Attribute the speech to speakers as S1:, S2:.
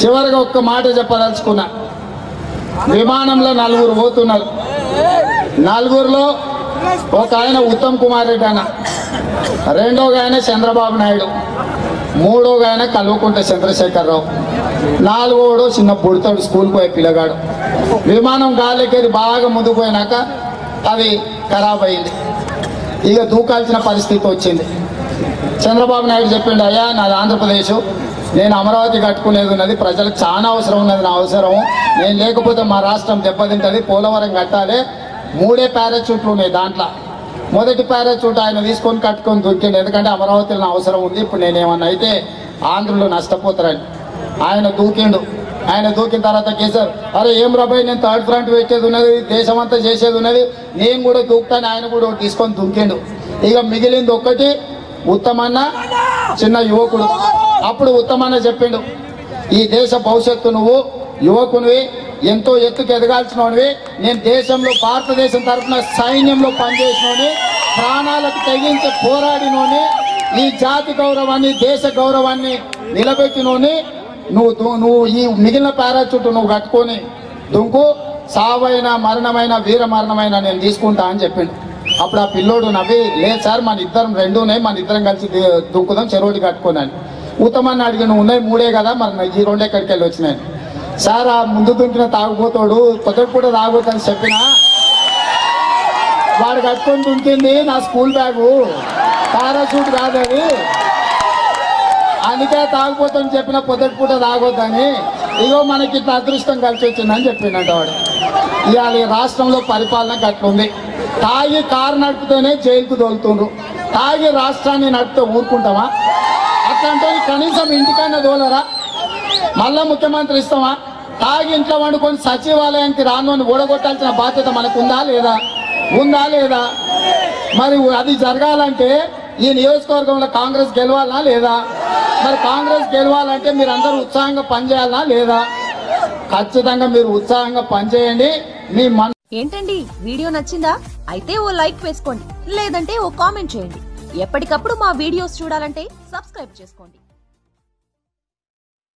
S1: చివరిగా ఒక్క మాట చెప్పదలుచుకున్నా. విమానంలో నలుగురు పోతున్నారు. నలుగురిలో ఒక ఆయన ఉత్తమ్ కుమార్ రెడ్డి అన్న. రెండోగా ఆయన చంద్రబాబు నాయుడు. మూడోగా ఆయన కల్వకుంట చంద్రశేఖరరావు. నాలుగోడు చిన్న బుడతాడు స్కూల్కి పోయే పిల్లగాడు. విమానం గాలికెళ్ళి బాగా ముందుకు పోయినాక అది ఖరాబ్ అయింది. ఇక దూకాల్సిన పరిస్థితి వచ్చింది. చంద్రబాబు నాయుడు చెప్పిండు అయ్యా నాది ఆంధ్రప్రదేశ్. నేను అమరావతి కట్టుకునేది ఉన్నది ప్రజలకు చాలా అవసరం ఉన్నది నా అవసరం. నేను లేకపోతే మా రాష్ట్రం దెబ్బతింటది పోలవరం కట్టాలి. మూడే పారాచూట్లు ఉన్నాయి దాంట్లో. మొదటి పారాచూట్ ఆయన తీసుకొని కట్టుకొని దొరికిండు ఎందుకంటే అమరావతిలో నా అవసరం ఉంది ఇప్పుడు నేనేమన్నా అయితే ఆంధ్రులు నష్టపోతారని. ఆయన దూకిండు. ఆయన దూకిన తర్వాత కేసీఆర్ అరే ఏం రాబాయ్ నేను థర్డ్ ఫ్రంట్ పెట్టేది ఉన్నది దేశం అంతా చేసేది ఉన్నది నేను కూడా దూకుతాను ఆయన కూడా తీసుకొని దూకిండు. ఇక మిగిలింది ఒక్కటి ఉత్తమన్న చిన్న యువకుడు. అప్పుడు ఉత్తమన్న చెప్పిండు ఈ దేశ భవిష్యత్తు నువ్వు యువకునివి ఎంతో ఎత్తుకు ఎదగాల్సినవి నేను దేశంలో భారతదేశం తరఫున సైన్యంలో పనిచేసినోని ప్రాణాలకు తెగించి పోరాడినోని ఈ జాతి గౌరవాన్ని దేశ గౌరవాన్ని నిలబెట్టినోని నువ్వు నువ్వు ఈ మిగిలిన పారాచూట్ నువ్వు కట్టుకొని దుంకు సావైన మరణమైన వీర మరణమైన నేను తీసుకుంటా అని చెప్పిండు. అప్పుడు ఆ పిల్లోడు నవ్వి లేదు సార్ మన ఇద్దరం రెండునే మన ఇద్దరం కలిసి ది- దుంకుదాం కట్టుకొని కట్టుకున్నాను ఉత్తమాన్ని అడిగిన ఉన్నాయి మూడే కదా మరి ఈ రెండే ఎక్కడికి వెళ్ళి వచ్చినాయి సార్ ఆ ముందు దుంకిన తాగుపోతాడు పొద్దుట పూట తాగుపోతాను చెప్పినా వాడు కట్టుకొని దుంకింది నా స్కూల్ బ్యాగు. పారాషూట్ కాదు అది అందుకే తాగుపోతాను చెప్పిన పొద్దుటి పూట తాగొద్దని. ఇగో మనకి ఇట్లా అదృష్టం కలిసి వచ్చిందని చెప్పిందంట వాడు. ఇవాళ రాష్ట్రంలో పరిపాలన గట్లుంది. తాగి కారు నడుపుతూనే జైలుకు తోలుతుండ్రు. తాగి రాష్ట్రాన్ని నడిపితే ఊరుకుంటామా? అట్లాంటి కనీసం ఇంటికన్నా తోలరా? మళ్ళా ముఖ్యమంత్రి ఇస్తామా? తాగి ఇంట్లో వండుకొని సచివాలయానికి రాను ఓడగొట్టాల్సిన బాధ్యత మనకు ఉందా లేదా? ఉందా లేదా? మరి అది జరగాలంటే ఈ నియోజకవర్గంలో కాంగ్రెస్ గెలవాలా లేదా? మరి కాంగ్రెస్ గెలవాలంటే మీరు అందరూ ఉత్సాహంగా పనిచేయాలా లేదా? ఖచ్చితంగా మీరు ఉత్సాహంగా పనిచేయండి. మీ మన
S2: ఏంటండి? వీడియో నచ్చిందా? అయితే ఓ లైక్ వేసుకోండి. లేదంటే ఓ కామెంట్ చేయండి. ఎప్పటికప్పుడు మా వీడియోస్ చూడాలంటే సబ్స్క్రైబ్ చేసుకోండి.